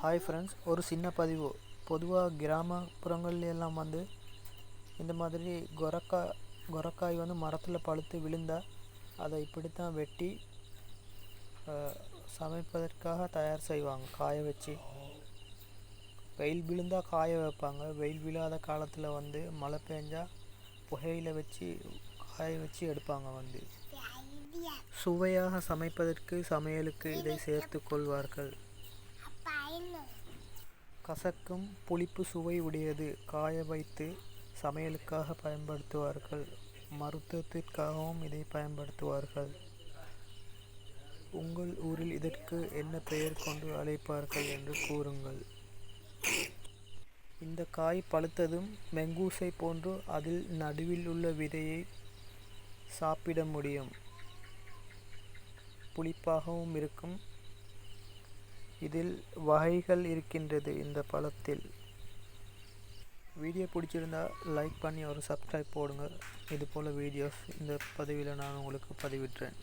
Hi friends ஒரு சின்ன பதிவு. பொதுவாக கிராமப்புறங்கள்ல எல்லாம் வந்து இந்த மாதிரி கொரக்காய் கொரக்காய் வந்து மரத்தில் பழுத்து விழுந்தால் அதை இப்படித்தான் வெட்டி சமைப்பதற்காக தயார் செய்வாங்க. காய வச்சு. வெயில் விழுந்தா காய வைப்பாங்க. வெயில் விழாத காலத்தில் வந்து மழை பெஞ்சால் புகையில் வச்சு காய வச்சு எடுப்பாங்க வந்து. சுவையாக சமைப்பதற்கு சமையலுக்கு இதை சேர்த்து கொள்வார்கள். கசக்கும் புளிப்பு சுவை உடையது. காய வைத்து சமையலுக்காக பயன்படுத்துவார்கள். மருத்துவத்திற்காகவும் இதை பயன்படுத்துவார்கள். உங்கள் ஊரில் இதற்கு என்ன பெயர் கொண்டு அழைப்பார்கள் என்று கூறுங்கள். இந்த காய் பழுத்ததும் மெங்கூசை போன்று அதில் நடுவில் உள்ள விதையை சாப்பிட முடியும். புளிப்பாகவும் இருக்கும். இதில் வகைகள் இருக்கின்றது இந்த பழத்தில் வீடியோ பிடிச்சிருந்தா லைக் பண்ணி ஒரு சப்ஸ்கிரைப் போடுங்க. இது போல் வீடியோஸ் இந்த பதிவில் நான் உங்களுக்கு பதிவிடுறேன்.